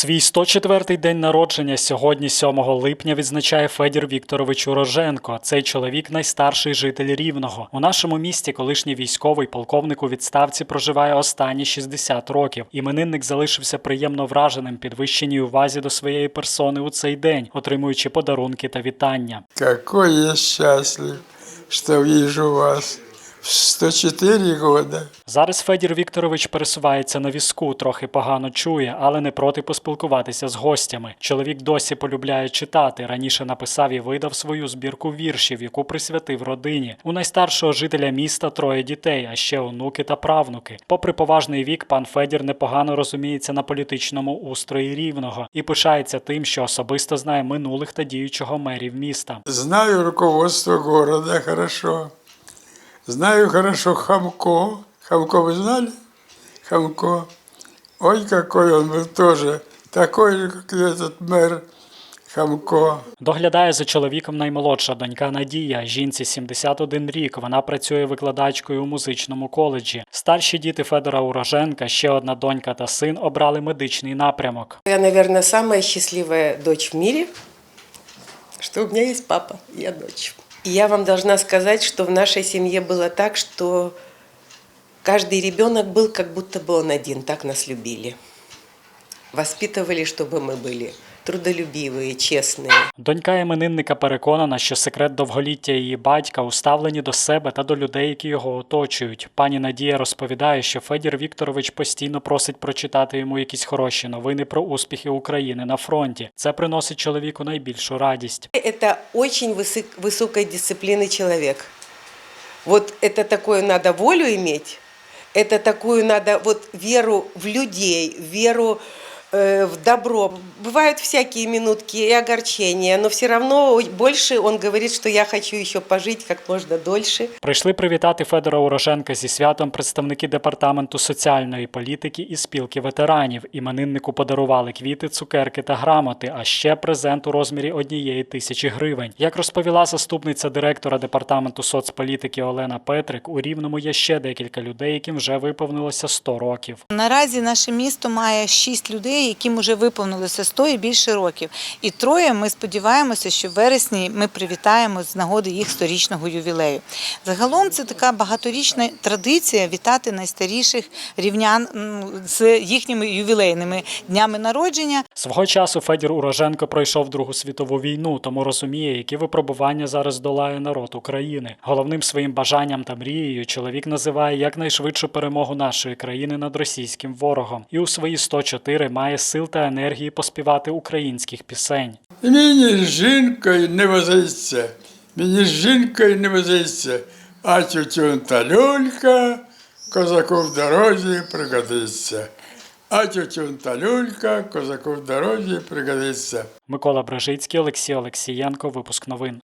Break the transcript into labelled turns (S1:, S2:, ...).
S1: Свій 104-й день народження сьогодні, 7 липня, відзначає Федір Вікторович Уроженко. Цей чоловік найстарший житель Рівного. У нашому місті колишній військовий полковник у відставці проживає останні 60 років. Іменинник залишився приємно враженим підвищеній увазі до своєї персони у цей день, отримуючи подарунки та вітання.
S2: Какой я счастлив, что вижу вас 104 года.
S1: Зараз Федір Вікторович пересувається на візку, трохи погано чує, але не проти поспілкуватися з гостями. Чоловік досі полюбляє читати. Раніше написав і видав свою збірку віршів, яку присвятив родині. У найстаршого жителя міста троє дітей, а ще онуки та правнуки. Попри поважний вік, пан Федір непогано розуміється на політичному устрої рівного і пишається тим, що особисто знає минулих та діючого мерів міста.
S2: Знаю руководство города хорошо. Знаю хорошо Хамко. Хамко вы знали? Хамко. Ой, какой он был тоже. Такой же, как и этот мэр Хамко.
S1: Доглядає за чоловіком наймолодша донька Надія. Жінці 71 рік. Вона працює викладачкою у музичному коледжі. Старші діти Федора Уроженка, ще одна донька та син обрали медичний напрямок.
S3: Я, наверное, самая счастливая дочь в мире, что у меня есть папа, и я дочь. Я вам должна сказать, что в нашей семье было так, что каждый ребенок был, как будто бы он один, так нас любили. Воспитывали, чтобы мы были трудолюбивые, честные.
S1: Донька іменинника переконана, що секрет довголіття її батька у ставленні до себе та до людей, які його оточують. Пані Надія розповідає, що Федір Вікторович постійно просить прочитати йому якісь хороші новини про успіхи України на фронті. Це приносить чоловіку найбільшу радість.
S3: Это очень высок- высокой дисциплины человек. Вот это такое надо волю иметь, это такую надо вот веру в людей, веру э, в добро. Бывают всякие минутки и огорчения, но все равно больше он говорит, что я хочу еще пожить как можно дольше.
S1: Прийшли привітати Федора Урошенка зі святом представники департаменту соціальної політики і спілки ветеранів. Імениннику подарували квіти, цукерки та грамоти, а ще презент у розмірі однієї тисячі гривень. Як розповіла заступниця директора департаменту соцполітики Олена Петрик, у Рівному є ще декілька людей, яким вже виповнилося 100 років.
S4: Наразі наше місто має шість людей, яким вже виповнилося 100 і більше років. І троє ми сподіваємося, що в вересні ми привітаємо з нагоди їх сторічного ювілею. Загалом це така багаторічна традиція вітати найстаріших рівнян з їхніми ювілейними днями народження.
S1: Свого часу Федір Уроженко пройшов Другу світову війну, тому розуміє, які випробування зараз долає народ України. Головним своїм бажанням та мрією чоловік називає якнайшвидшу перемогу нашої країни над російським ворогом, і у свої 104 має сил та енергії поспівати українських пісень.
S2: Мені з жінкою не возиться, мені з жінкою не возиться, а тютюн та люлька козаку в дорозі пригодиться. А тютюн та люлька козаку в дорозі пригодиться.
S1: Микола Брежицький, Олексій Олексієнко. Випуск новин.